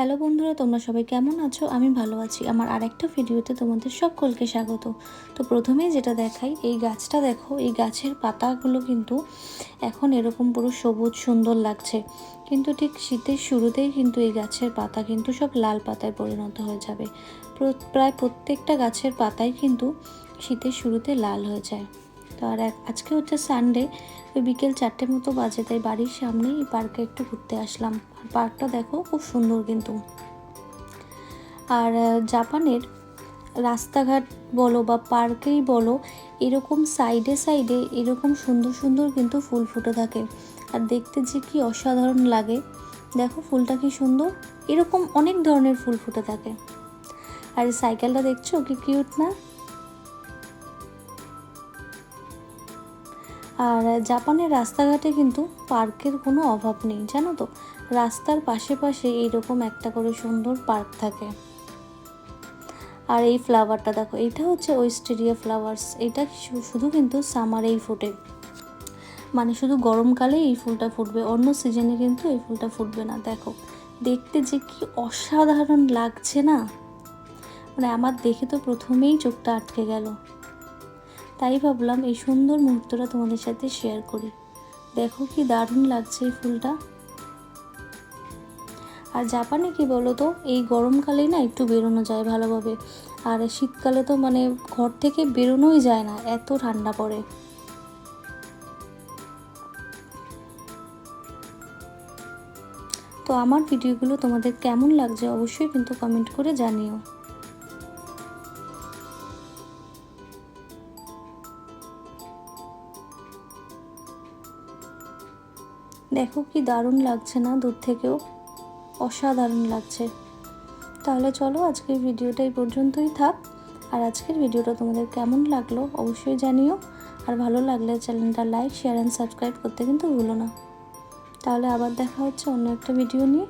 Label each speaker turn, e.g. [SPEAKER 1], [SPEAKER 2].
[SPEAKER 1] Hello বন্ধুরা, তোমরা সবাই কেমন আছো? আমি ভালো আছি। আমার আরেকটা ভিডিওতে তোমাদের সকলকে স্বাগত। তো প্রথমেই যেটা দেখাই, এই গাছটা দেখো, এই গাছের পাতাগুলো কিন্তু এখন এরকম পুরো সবুজ, সুন্দর লাগছে। কিন্তু ঠিক শীতের শুরুতেই কিন্তু এই গাছের পাতা কিন্তু সব লাল পাতায় পরিণত হয়ে যাবে। প্রায় প্রত্যেকটা গাছের পাতাই কিন্তু শীতের শুরুতে লাল হয়ে যায়। আর আজকে হচ্ছে সানডে ওই বিকেল চারটে মতো বাজে, তাই বাড়ির সামনেই এই পার্কে একটু ঘুরতে আসলাম। আর পার্কটা দেখো খুব সুন্দর কিন্তু। আর জাপানের রাস্তাঘাট বলো বা পার্কেই বলো, এরকম সাইডে সাইডে এরকম সুন্দর সুন্দর কিন্তু ফুল ফুটে থাকে। আর দেখতে যে কি অসাধারণ লাগে। দেখো ফুলটা কি সুন্দর। এরকম অনেক ধরনের ফুল ফুটে থাকে। আর সাইকেলটা দেখছ কি কিউট না? আর জাপানের রাস্তাঘাটে কিন্তু পার্কের কোনো অভাব নেই, জানো তো? রাস্তার পাশে পাশে এইরকম একটা করে সুন্দর পার্ক থাকে। আর এই ফ্লাওয়ারটা দেখো, এটা হচ্ছে ওয়েস্টেরিয়া ফ্লাওয়ার্স। এটা শুধু কিন্তু সামারেই ফোটে। মানে শুধু গরমকালে এই ফুলটা ফুটবে, অন্য সিজনে কিন্তু এই ফুলটা ফুটবে না। দেখো, দেখতে যে কি অসাধারণ লাগছে না? মানে আমার দেখে তো প্রথমেই চোখটা আটকে গেল। তাই ভাবলাম এই সুন্দর মুহূর্তটা তোমাদের সাথে শেয়ার করি। দেখো কি দারুণ লাগছে এই ফুলটা। আর জাপানে কি বলো তো এই গরমকালেই না একটু বেরোনো যায় ভালোভাবে। আর শীতকালে তো মানে ঘর থেকে বেরোনোই যায় না, এত ঠান্ডা পড়ে। তো আমার ভিডিওগুলো তোমাদের কেমন লাগছে অবশ্যই কিন্তু কমেন্ট করে জানিও। দেখো কি দারুণ লাগছে না দূর থেকেও? অসাধারণ লাগছে। তাহলে চলো আজকের ভিডিওটা এই পর্যন্তই থাক। আর আজকের ভিডিওটা তোমাদের কেমন লাগল অবশ্যই জানিও। আর ভালো লাগলে চ্যানেলটা লাইক শেয়ার অ্যান্ড সাবস্ক্রাইব করতে কিন্তু ভুলো না। তাহলে আবার দেখা হচ্ছে অন্য একটা ভিডিও নিয়ে।